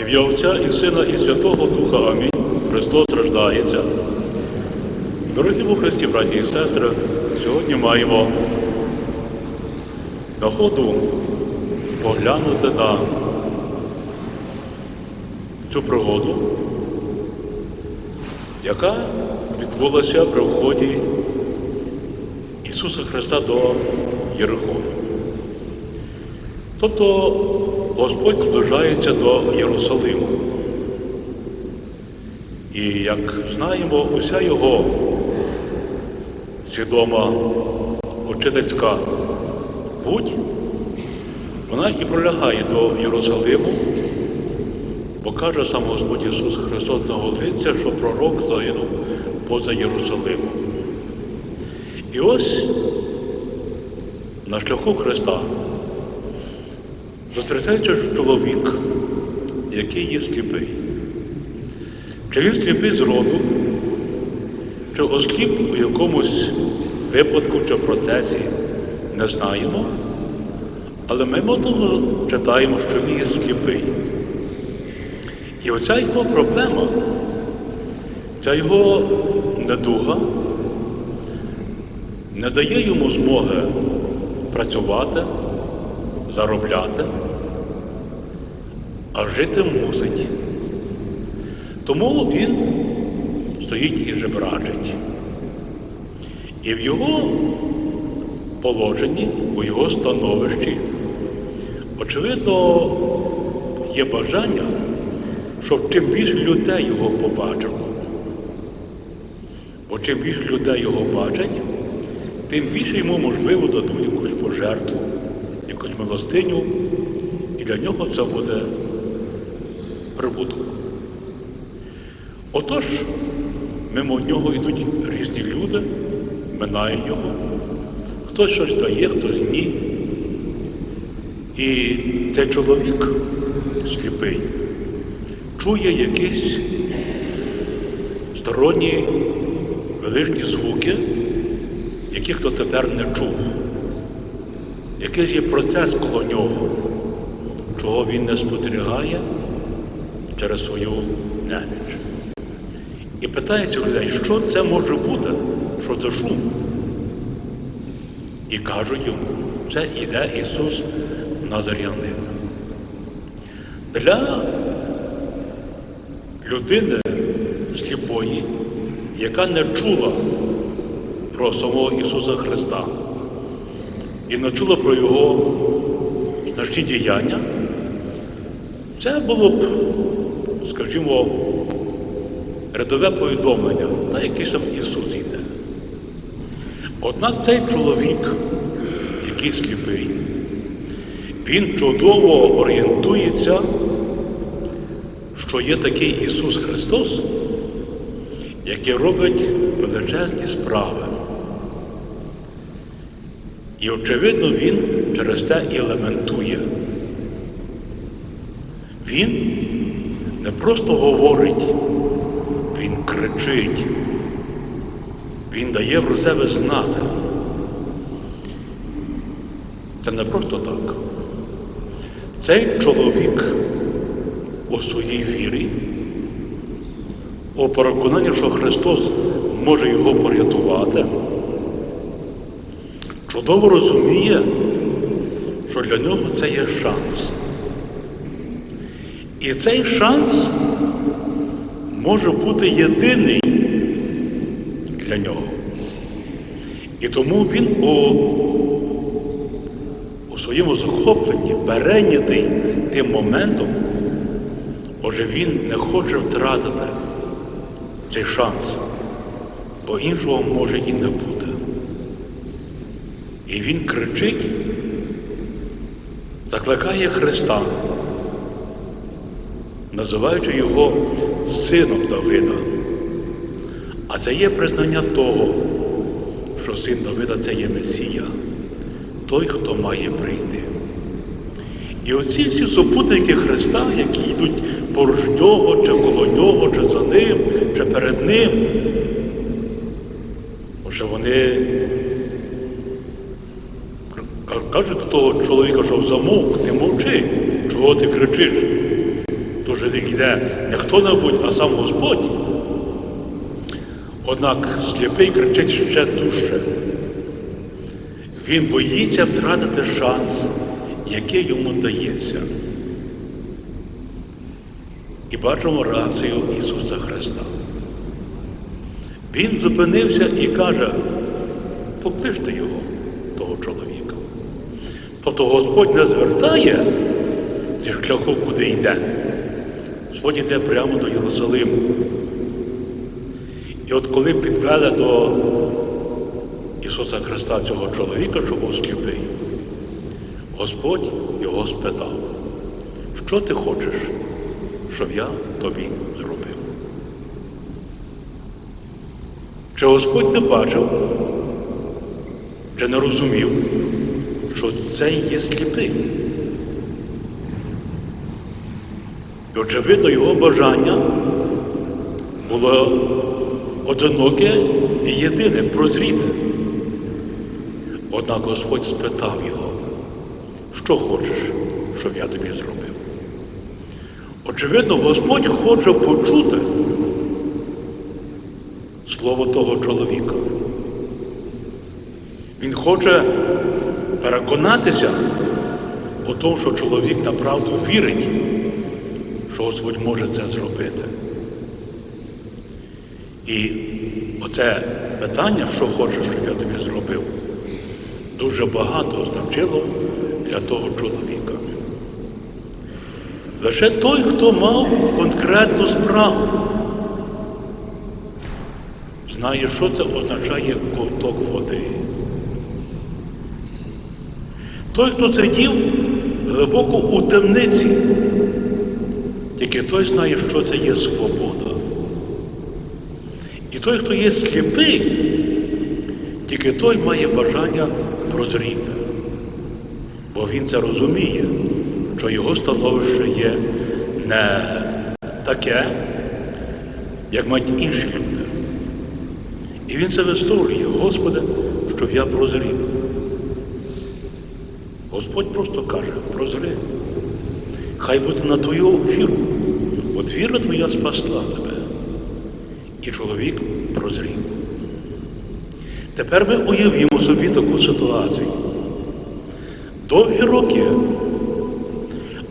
Ім'я Отця і Сина, і Святого Духа. Амінь. Христос рождається. Дорогі у Христі, браті і сестри, сьогодні маємо нагоду поглянути на цю пригоду, яка відбулася при вході Ісуса Христа до Єрихону. Тобто Господь наближається до Єрусалиму. І як знаємо, уся його свідома учительська путь, вона і пролягає до Єрусалиму, бо каже сам Господь Ісус Христос на Голгофі, що пророк загинув поза Єрусалимом. І ось на шляху Христа зустрічається чоловік, який є сліпий. Чи він сліпий з роду, чи осліп у якомусь випадку чи процесі, не знаємо. Але ми того читаємо, що він є сліпий. І оця його проблема, ця його недуга не дає йому змоги працювати, заробляти, а жити мусить. Тому він стоїть і жебрачить. І в його положенні, у його становищі, очевидно, є бажання, щоб чим більше людей його побачило. Бо чим більше людей його бачать, тим більше йому можливо дадуть якусь пожертву, якусь милостиню, і для нього це буде прибуток. Отож, мимо нього йдуть різні люди, минають його. Хтось щось дає, хтось ні. І цей чоловік сліпий чує якісь сторонні величні звуки, яких дотепер не чув. Якийсь є процес коло нього, чого він не спостерігає через свою неміч. І питається людей, що це може бути, що це шум. І кажуть йому, це іде Ісус Назарянин. Для людини сліпої, яка не чула про самого Ісуса Христа і не чула про Його значні діяння, це було б, скажімо, рядове повідомлення, на який сам Ісус йде. Однак цей чоловік, який сліпий, він чудово орієнтується, що є такий Ісус Христос, який робить величезні справи. І, очевидно, Він через те і елементує. Він не просто говорить, він кричить, він дає про себе знати. Це не просто так. Цей чоловік у своїй вірі, у переконанні, що Христос може його порятувати, чудово розуміє, що для нього це є шанс. І цей шанс може бути єдиний для нього. І тому він у, у своєму захопленні перейнятий тим моментом, отже він не хоче втратити цей шанс, бо іншого може і не бути. І він кричить, закликає Христа, називаючи його сином Давида. А це є признання того, що син Давида це є Месія, той, хто має прийти. І оці всі супутники Христа, які йдуть поруч нього, чи коло нього, чи за ним, чи перед ним, може вони до того чоловіка, що замовк, ти мовчи, чого ти кричиш? Сюди йде не хто-небудь, а сам Господь. Однак сліпий кричить ще дужче. Він боїться втратити шанс, який йому дається. І бачимо реакцію Ісуса Христа. Він зупинився і каже, покличте його. Тобто Господь не звертає зі шляху, куди йде. Господь йде прямо до Єрусалиму. І от коли підвели до Ісуса Христа цього чоловіка, що був сліпий, Господь його спитав, що ти хочеш, щоб я тобі зробив? Чи Господь не бачив, чи не розумів, що цей є сліпий? І очевидно, його бажання було одиноке і єдине прозріти. Однак Господь спитав його, що хочеш, щоб я тобі зробив. Очевидно, Господь хоче почути слово того чоловіка. Він хоче переконатися у тому, що чоловік направду вірить, що Господь може це зробити. І оце питання, що хочеш, щоб я тобі зробив, дуже багато значило для того чоловіка. Лише той, хто мав конкретну справу, знає, що це означає ковток води. Той, хто сидів глибоко у темниці, тільки той знає, що це є свобода. І той, хто є сліпий, тільки той має бажання прозріти. Бо він це розуміє, що його становище є не таке, як мають інші люди. І він це висловлює, Господи, щоб я прозрів. Господь просто каже, прозри. Хай буде на твою віру. От віра твоя спасла тебе. І чоловік прозрів. Тепер ми уявімо собі таку ситуацію. Довгі роки,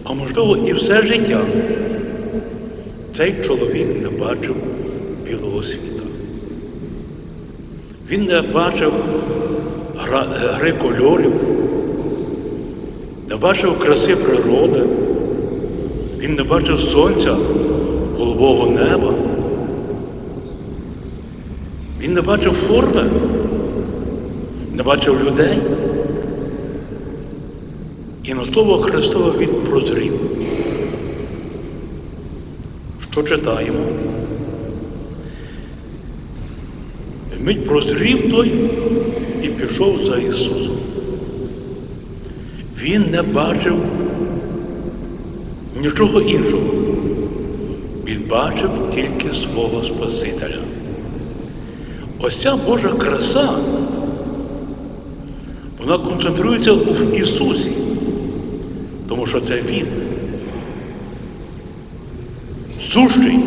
а можливо і все життя, цей чоловік не бачив білого світа. Він не бачив гри кольорів, не бачив краси природи, він не бачив сонця, голубого неба. Він не бачив форми, не бачив людей. І на слово Христове він прозрів. Що читаємо? Мить прозрів той і пішов за Ісусом. Він не бачив нічого іншого. Він бачив тільки свого Спасителя. Ось ця Божа краса, вона концентрується в Ісусі, тому що це Він. Сущий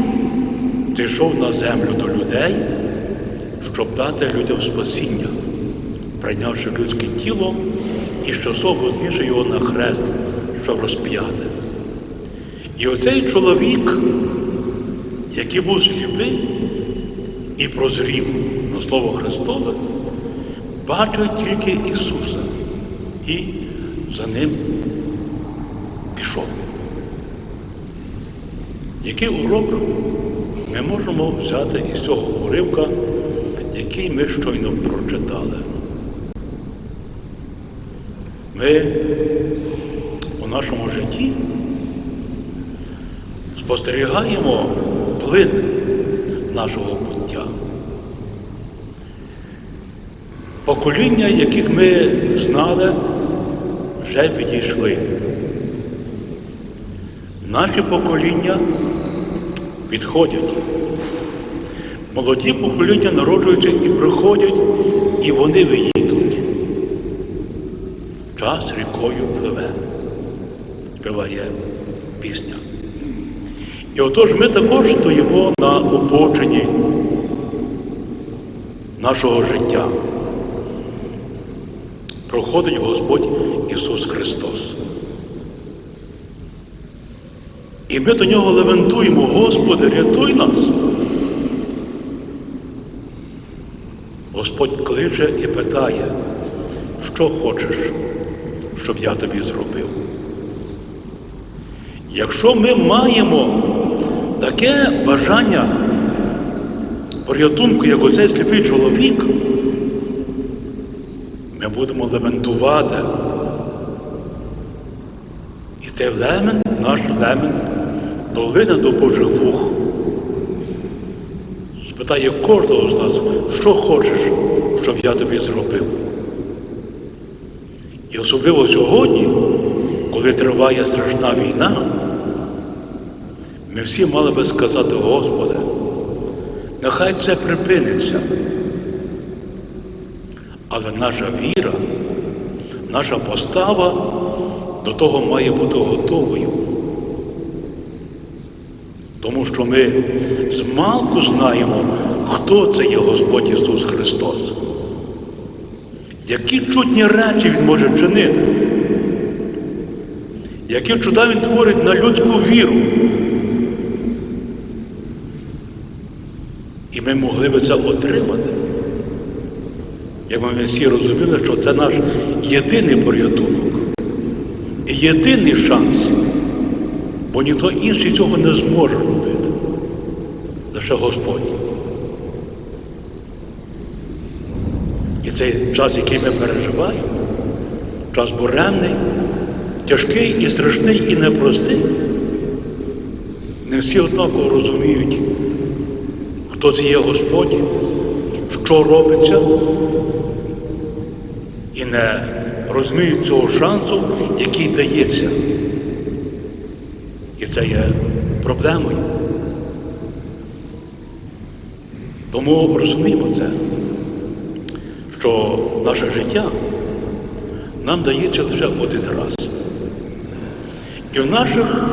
зійшов на землю до людей, щоб дати людям спасіння, прийнявши людське тіло і часом вознісши його на хрест, щоб розп'яти. І оцей чоловік, який був сліпий і прозрів на Слово Христове, бачив тільки Ісуса і за ним пішов. Який урок ми можемо взяти із цього уривка, який ми щойно прочитали? Ми у нашому житті спостерігаємо плин нашого буття. Покоління, яких ми знали, вже підійшли. Наші покоління відходять. Молоді покоління народжуються і приходять, і вони виїдуть. Час рікою пливе, співає пісня. І отож ми також стоїмо на обочині нашого життя. Проходить Господь Ісус Христос. І ми до нього левентуємо, Господи, рятуй нас. Господь кличе і питає, що хочеш, щоб я тобі зробив. Якщо ми маємо таке бажання порятунку, як оцей сліпий чоловік, ми будемо лементувати. І цей лемент, наш лемент, долине до Божих вух. Спитає кожного з нас, що хочеш, щоб я тобі зробив. Особливо сьогодні, коли триває страшна війна, ми всі мали би сказати, Господи, нехай це припиниться. Але наша віра, наша постава до того має бути готовою. Тому що ми змалку знаємо, хто це є Господь Ісус Христос. Які чудні речі Він може вчинити, які чуда Він творить на людську віру. І ми могли би це отримати. Як ми всі розуміли, що це наш єдиний порятунок єдиний шанс, бо ніхто інший цього не зможе робити. Лише Господь. Цей час, який ми переживаємо, час буремний, тяжкий і страшний, і непростий. Не всі однаково розуміють, хто це є Господь, що робиться, і не розуміють цього шансу, який дається. І це є проблемою. Тому розуміємо це, що наше життя нам дається лише один раз. І в наших,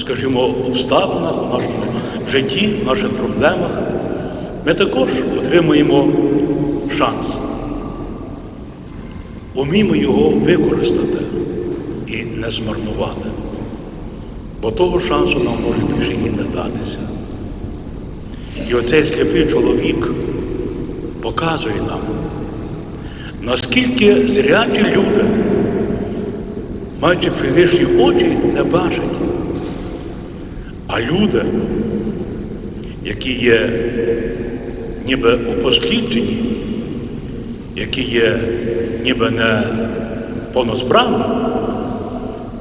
скажімо, обставинах, в нашому житті, в наших проблемах ми також отримуємо шанс. Уміємо його використати і не змарнувати. Бо того шансу нам може більше і не датися. І оцей сліпий чоловік показує нам, наскільки зрячі люди, маючи фізичні очі, не бачать. А люди, які є ніби упосліджені, які є ніби не повносправні,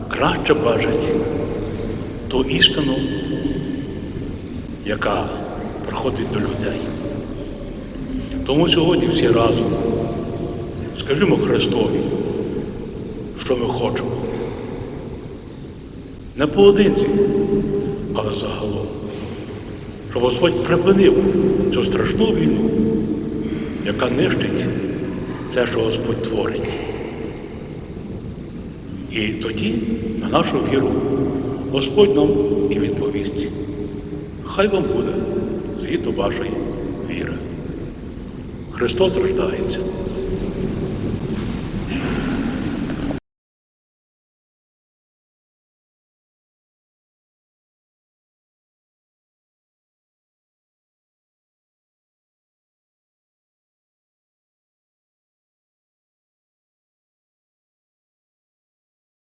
краще бачать ту істину, яка приходить до людей. Тому сьогодні всі разом скажімо Христові, що ми хочемо. Не поодинці, але загалом. Щоб Господь припинив цю страшну війну, яка нищить те, що Господь творить. І тоді на нашу віру Господь нам і відповість. Хай вам буде згідно вашої. Христос рождається.